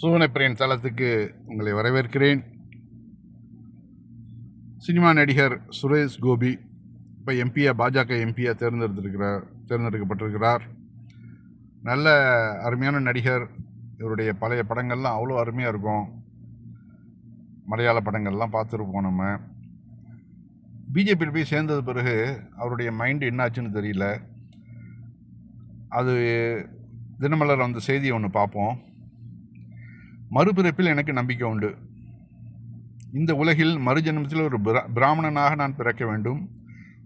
சூவனப்பிரியன் தளத்துக்கு உங்களை வரவேற்கிறேன். சினிமா நடிகர் சுரேஷ் கோபி இப்போ எம்பியாக பாஜக எம்பியாக தேர்ந்தெடுத்திருக்கிறார் தேர்ந்தெடுக்கப்பட்டிருக்கிறார். நல்ல அருமையான நடிகர். இவருடைய பழைய படங்கள்லாம் அவ்வளோ அருமையாக இருக்கும். மலையாள படங்கள்லாம் பார்த்துருப்போம் நம்ம. பிஜேபியில் போய் சேர்ந்தது பிறகு அவருடைய மைண்டு என்னாச்சுன்னு தெரியல. அது தினமலர் அந்த செய்தி ஒன்று பார்ப்போம். மறுபிறப்பில் எனக்கு நம்பிக்கை உண்டு. இந்த உலகில் மறுஜன்மத்தில் ஒரு பிரா பிராமணனாக நான் பிறக்க வேண்டும்.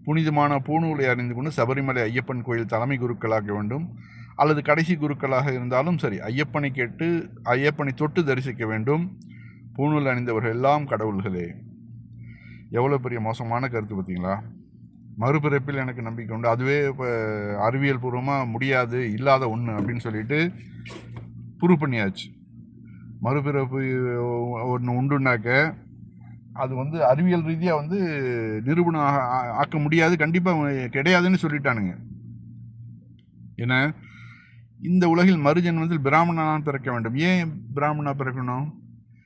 புனிதமான பூணூலை அறிந்து கொண்டு சபரிமலை ஐயப்பன் கோயில் தலைமை குருக்களாக வேண்டும். அல்லது கடைசி குருக்களாக இருந்தாலும் சரி ஐயப்பனை கேட்டு ஐயப்பனை தொட்டு தரிசிக்க வேண்டும். பூணூல் அணிந்தவர்கள் எல்லாம் கடவுள்களே. எவ்வளோ பெரிய மோசமான கருத்து பார்த்தீங்களா? மறுபிறப்பில் எனக்கு நம்பிக்கை உண்டு. அதுவே இப்போ அறிவியல் பூர்வமாக முடியாது இல்லாத ஒன்று அப்படின்னு சொல்லிட்டு ப்ரூவ் பண்ணியாச்சு. மறுபிறப்பு ஒன்று உண்டுனாக்க அது வந்து அறிவியல் ரீதியாக வந்து நிரூபணம் ஆக ஆ- ஆக்க முடியாது. கண்டிப்பாக கிடையாதுன்னு சொல்லிட்டானுங்க. ஏன்னா இந்த உலகில் மறுஜென்மத்தில் பிராமணனாக பிறக்க வேண்டும். ஏன் பிராமணா பிறக்கணும்?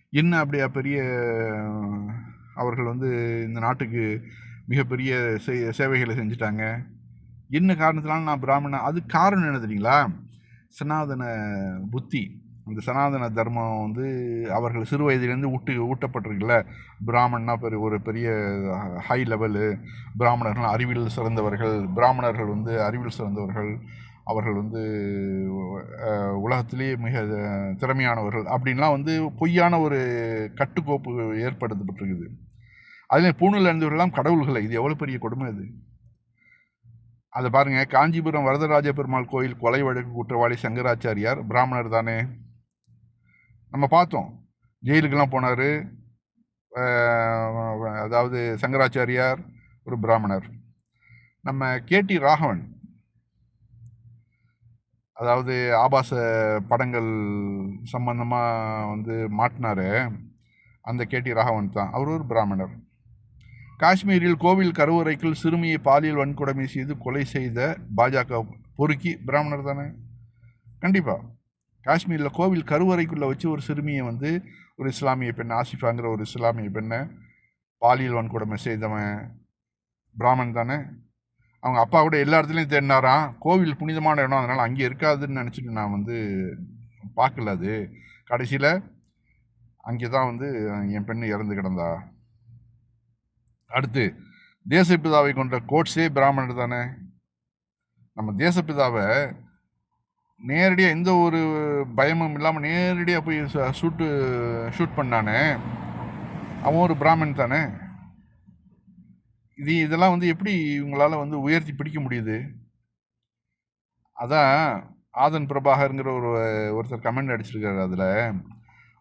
என்ன அப்படியா பெரிய அவர்கள் வந்து இந்த நாட்டுக்கு மிகப்பெரிய சேவைகளை செஞ்சுட்டாங்க? என்ன காரணத்தினால நான் பிராமணன்? அது காரணம் என்ன தெரியுங்களா? சனாதன புத்தி. அந்த சனாதன தர்மம் வந்து அவர்கள் சிறு வயதிலேருந்து ஊட்டு ஊட்டப்பட்டிருக்குல்ல? பிராமணனா பெரிய ஒரு பெரிய ஹை லெவலு பிராமணர்கள் அறிவியல் சிறந்தவர்கள் பிராமணர்கள் வந்து அறிவியல் சிறந்தவர்கள் அவர்கள் வந்து உலகத்திலேயே மிக திறமையானவர்கள் அப்படின்லாம் வந்து பொய்யான ஒரு கட்டுக்கோப்பு ஏற்படுத்தப்பட்டிருக்குது. அதில் பூணில் இருந்தவர்கள்லாம் கடவுள்களை இது எவ்வளோ பெரிய கொடுமை அது? அதை பாருங்கள் காஞ்சிபுரம் வரதராஜ பெருமாள் கோயில் கொலை வழக்கு குற்றவாளி சங்கராச்சாரியார் பிராமணர் தானே? நம்ம பார்த்தோம். ஜெயிலுக்கெல்லாம் போனார். அதாவது சங்கராச்சாரியார் ஒரு பிராமணர். நம்ம கேடி ராகவன். அதாவது ஆபாச படங்கள் சம்பந்தமாக வந்து மாட்டினாரு. அந்த கேடி ராகவன் தான். அவர் ஒரு பிராமணர். காஷ்மீரில் கோவில் கருவறைக்குள் சிறுமியை பாலியல் வன்கொடுமை செய்து கொலை செய்த பாஜக பொறுக்கி பிராமணர் தானே? கண்டிப்பாக காஷ்மீரில் கோவில் கருவறைக்குள்ளே வச்சு ஒரு சிறுமியை வந்து ஒரு இஸ்லாமிய பெண் ஆசிஃபாங்கிற ஒரு இஸ்லாமிய பெண்ணை பாலியல் வன்கொடுமை செய்தவன் பிராமன் தானே? அவங்க அப்பா கூட எல்லா இடத்துலையும் தேடினாராம். கோவில் புனிதமான இடம் அதனால் அங்கே இருக்காதுன்னு நினச்சிட்டு நான் வந்து பார்க்கல அது. கடைசியில் அங்கே தான் வந்து என் பெண்ணு இறந்து கிடந்தா. அடுத்து தேசப்பிதாவை கொண்ட கோட்ஸே பிராமணர் தானே? நம்ம தேசப்பிதாவை நேரடியாக எந்த ஒரு பயமும் இல்லாமல் நேரடியாக போய் ஷூட்டு ஷூட் பண்ணானே? அவன் ஒரு பிராமன் தானே? இது இதெல்லாம் வந்து எப்படி இவங்களால் வந்து உயர்த்தி பிடிக்க முடியுது? அதான் ஆதன் பிரபாகருங்கிற ஒரு ஒருத்தர் கமெண்ட் அடிச்சிருக்காரு அதில்.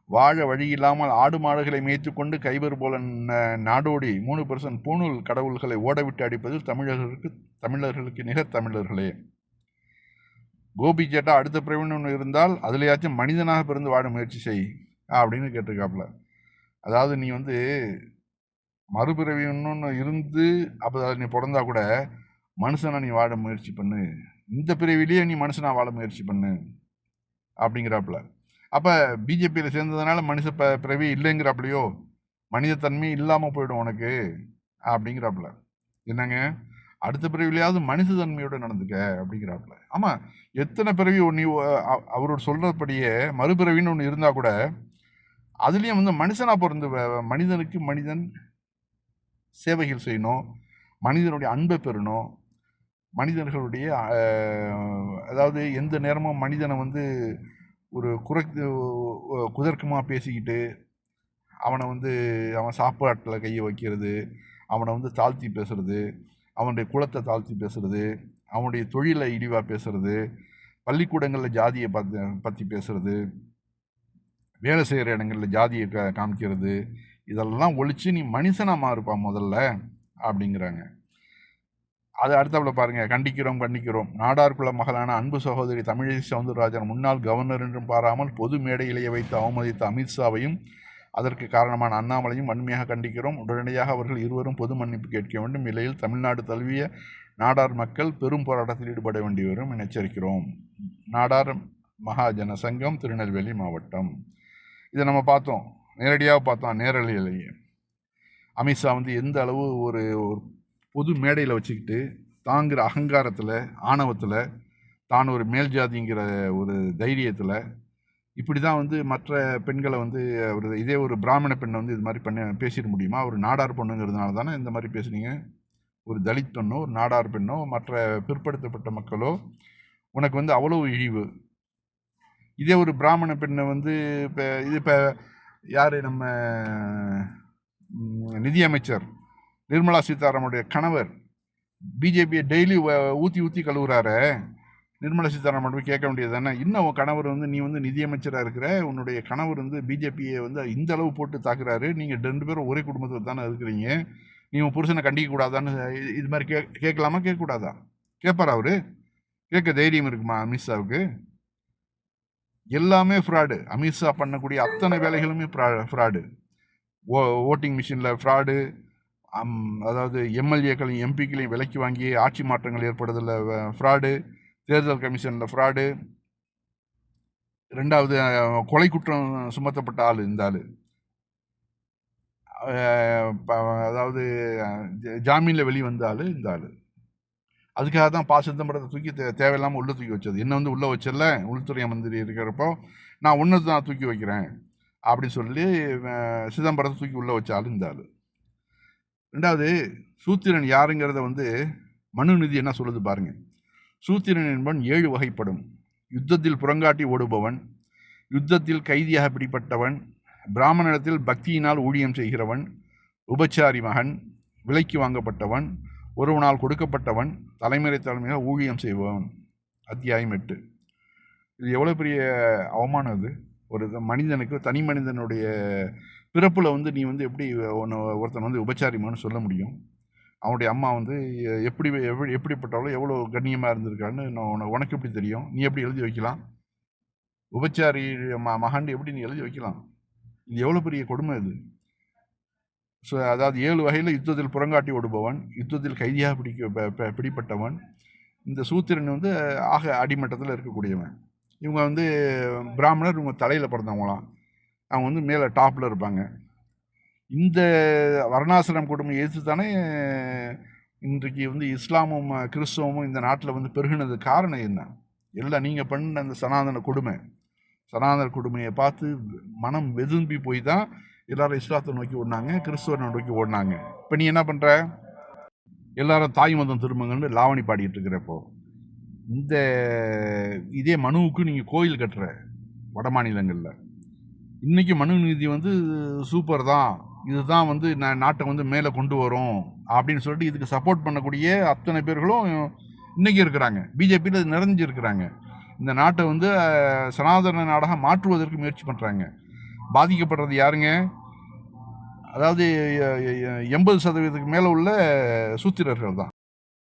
வாழ வழி இல்லாமல் ஆடு மாடுகளை மேய்த்து கொண்டு கைவர் போல ந- நாடோடி மூணு பர்சன்ட் பூணூல் கடவுள்களை ஓடவிட்டு அடிப்பதில் தமிழர்களுக்கு தமிழர்களுக்கு நிகர் தமிழர்களே. கோபி கேட்டால் அடுத்த பிறவின்னு ஒன்று இருந்தால் அதுலயாச்சும் மனிதனாக பிறந்து வாட முயற்சி செய் அப்படின்னு கேட்டிருக்காப்புல. அதாவது நீ வந்து மறுபிறவி இன்னொன்று இருந்து அப்போ நீ பிறந்தா கூட மனுஷனாக நீ வாட முயற்சி பண்ணு. இந்த பிறவிலேயே நீ மனுஷனாக வாழ முயற்சி பண்ணு அப்படிங்கிறாப்புல. அப்போ பிஜேபியில் சேர்ந்ததுனால மனுஷ ப பிறவி இல்லைங்கிறாப்புலையோ மனிதத்தன்மை இல்லாமல் போயிடும் உனக்கு அப்படிங்கிறாப்புல. என்னங்க? அடுத்த பிறவிலையாவது தன்மையோடு நடந்துக்க அப்படிங்கிறாப்புல. ஆமாம் எத்தனை பிறவி ஒன்று அவரோட சொல்கிறபடியே மறுபிறவின்னு ஒன்று இருந்தால் கூட அதுலேயும் வந்து மனுஷனாக பிறந்து மனிதனுக்கு மனிதன் சேவைகள் செய்யணும் மனிதனுடைய அன்பை பெறணும் மனிதர்களுடைய அதாவது எந்த நேரமும் மனிதனை வந்து ஒரு குறை குதர்க்கமாக பேசிக்கிட்டு அவனை வந்து அவன் சாப்பாட்டில் கையை வைக்கிறது அவனை வந்து தாழ்த்தி பேசுறது அவனுடைய குலத்தை தாழ்த்தி பேசுறது அவனுடைய தொழிலை இழிவாக பேசுறது பள்ளிக்கூடங்களில் ஜாதியை பற்றி பற்றி பேசுறது வேலை செய்கிற இடங்களில் ஜாதியை க காமிக்கிறது இதெல்லாம் ஒழிச்சு நீ மனுஷனாக மாறுப்பா முதல்ல அப்படிங்கிறாங்க. அது அடுத்தவளை பாருங்க கண்டிக்கிறோம் கண்டிக்கிறோம். நாடார்குல மகளான அன்பு சகோதரி தமிழிசை சவுந்தரராஜன் முன்னாள் கவர்னர் என்றும் பாராமல் பொது மேடையிலேயே வைத்து அவமதித்த அமித்ஷாவையும் அதற்கு காரணமான அண்ணாமலையும் வன்மையாக கண்டிக்கிறோம். உடனடியாக அவர்கள் இருவரும் பொது மன்னிப்பு கேட்க வேண்டும். இல்லையில் தமிழ்நாடு தழுவிய நாடார் மக்கள் பெரும் போராட்டத்தில் ஈடுபட வேண்டி வரும் என எச்சரிக்கிறோம். நாடார் மகாஜன சங்கம் திருநெல்வேலி மாவட்டம். இதை நம்ம பார்த்தோம். நேரடியாக பார்த்தோம். நேரலையிலேயே அமித்ஷா வந்து எந்த அளவு ஒரு ஒரு பொது மேடையில் வச்சுக்கிட்டு தாங்கிற அகங்காரத்தில் ஆணவத்தில் தான் ஒரு மேல் ஜாதிங்கிற ஒரு தைரியத்தில் இப்படி தான் வந்து மற்ற பெண்களை வந்து ஒரு இதே ஒரு பிராமண பெண்ணை வந்து இது மாதிரி பண்ண பேசிட முடியுமா? ஒரு நாடார் பொண்ணுங்கிறதுனால தானே இந்த மாதிரி பேசுனீங்க. ஒரு தலித் பெண்ணோ ஒரு நாடார் பெண்ணோ மற்ற பிற்படுத்தப்பட்ட மக்களோ உனக்கு வந்து அவ்வளோ இழிவு. இதே ஒரு பிராமண பெண்ணை வந்து இப்போ இது இப்போ யார் நம்ம நிதியமைச்சர் நிர்மலா சீதாராமனுடைய கணவர் பிஜேபியை டெய்லி ஊற்றி ஊற்றி கழுவுறாரு. நிர்மலா சீதாராமன் போய் கேட்க வேண்டியது தானே? இன்னும் உன் கணவர் வந்து நீ வந்து நிதியமைச்சராக இருக்கிற உன்னுடைய கணவர் வந்து பிஜேபியை வந்து இந்த அளவு போட்டு தாக்குறாரு. நீங்கள் ரெண்டு பேரும் ஒரே குடும்பத்தில் தானே இருக்கிறீங்க. நீ உன் புருஷனை கண்டிக்க கூடாதான்னு இது- மாதிரி கே கேட்கலாமா கேட்கக்கூடாதா? கேட்பார் அவரு? கேட்க தைரியம் இருக்குமா அமித்ஷாவுக்கு எல்லாமே ஃப்ராடு அமித்ஷா பண்ணக்கூடிய அத்தனை வேலைகளுமே ஃப்ராடு ஓ ஓட்டிங் மிஷினில் ஃப்ராடு அதாவது எம்எல்ஏக்களையும் எம்பிக்களையும் விலைக்கு வாங்கி ஆட்சி மாற்றங்கள் ஏற்படுறதில் ஃப்ராடு தேர்தல் கமிஷனில் ஃப்ராடு. ரெண்டாவது கொலை குற்றம் சுமத்தப்பட்ட ஆள் இந்த ஆள். அதாவது ஜாமீனில் வெளியே வந்த ஆள் இந்த ஆள். அதுக்காக தான் பா சிதம்பரத்தை தூக்கி தே தேவையில்லாமல் உள்ளே தூக்கி வச்சது. என்ன வந்து உள்ளே வச்சல உள்துறை மந்திரி இருக்கிறப்போ நான் ஒன்று தான் தூக்கி வைக்கிறேன். அப்படின்னு சொல்லி சிதம்பரத்தை தூக்கி உள்ளே வச்ச ஆள் இந்த ஆள். ரெண்டாவது சூத்திரன் யாருங்கிறத வந்து மனுநீதி என்ன சொல்லுது பாருங்கள் சூத்திரன் என்பவன் ஏழு வகைப்படும். யுத்தத்தில் புறங்காட்டி ஓடுபவன் யுத்தத்தில் கைதியாக பிடிப்பட்டவன் பிராமணத்தில் பக்தியினால் ஊழியம் செய்கிறவன் உபச்சாரி மகன் விலைக்கு வாங்கப்பட்டவன் ஒருவனால் கொடுக்கப்பட்டவன் தலைமுறை தலைமையாக ஊழியம் செய்பவன். அத்தியாயம் எட்டு. இது எவ்வளோ பெரிய அவமானம் இது? ஒரு மனிதனுக்கு தனி மனிதனுடைய பிறப்பில் வந்து நீ வந்து எப்படி ஒன்று ஒருத்தன் வந்து உபச்சாரிமான்னு சொல்ல முடியும்? அவனுடைய அம்மா வந்து எப்படி எப்படி எப்படிப்பட்டவளோ எவ்வளோ கண்ணியமாக இருந்திருக்கான்னு நான் உன- உனக்கு எப்படி தெரியும்? நீ எப்படி எழுதி வைக்கலாம்? உபச்சாரி ம மகாண்டு எப்படி நீ எழுதி வைக்கலாம்? இது எவ்வளோ பெரிய கொடுமை இது. ஸோ அதாவது ஏழு வகையில் யுத்தத்தில் புறங்காட்டி ஓடுபவன் யுத்தத்தில் கைதியாக பிடிக்க பிடிப்பட்டவன் இந்த சூத்திரன் வந்து ஆக அடிமட்டத்தில் இருக்கக்கூடியவன். இவங்க வந்து பிராமணர் இவங்க தலையில் பிறந்தவங்களாம். அவங்க வந்து மேலே டாப்பில் இருப்பாங்க. இந்த வர்ணாசிரம் கொடுமை எதிர்த்து தானே இன்றைக்கு வந்து இஸ்லாமும் கிறிஸ்தவமும் இந்த நாட்டில் வந்து பெருகினது காரணம் என்ன? எல்லாம் நீங்கள் பண்ண அந்த சனாதன கொடுமை. சனாதன கொடுமையை பார்த்து மனம் வெதும்பி போய் தான் எல்லாரும் இஸ்லாத்தை நோக்கி ஓடினாங்க கிறிஸ்துவனை நோக்கி ஓடினாங்க. இப்போ நீ என்ன பண்ணுற எல்லாரும் தாய் மதம் திரும்புங்கன்னு லாவணி பாடிட்டு இருக்கிறப்போ இந்த இதே மனுவுக்கு நீங்கள் கோயில் கட்டுற வட மாநிலங்களில் இன்றைக்கி மனு நீதி வந்து சூப்பர் தான். இதுதான் வந்து நான் நாட்டை வந்து மேலே கொண்டு வரும் அப்படின்னு சொல்லிட்டு இதுக்கு சப்போர்ட் பண்ணக்கூடிய அத்தனை பேர்களும் இன்றைக்கி இருக்கிறாங்க. பிஜேபியில் நிறைஞ்சு இருக்கிறாங்க. இந்த நாட்டை வந்து சனாதன நாடாக மாற்றுவதற்கு முயற்சி பண்ணுறாங்க பாதிக்கப்படுறது யாருங்க? அதாவது எண்பது சதவீதத்துக்கு மேலே உள்ள சூத்திரர்கள் தான்.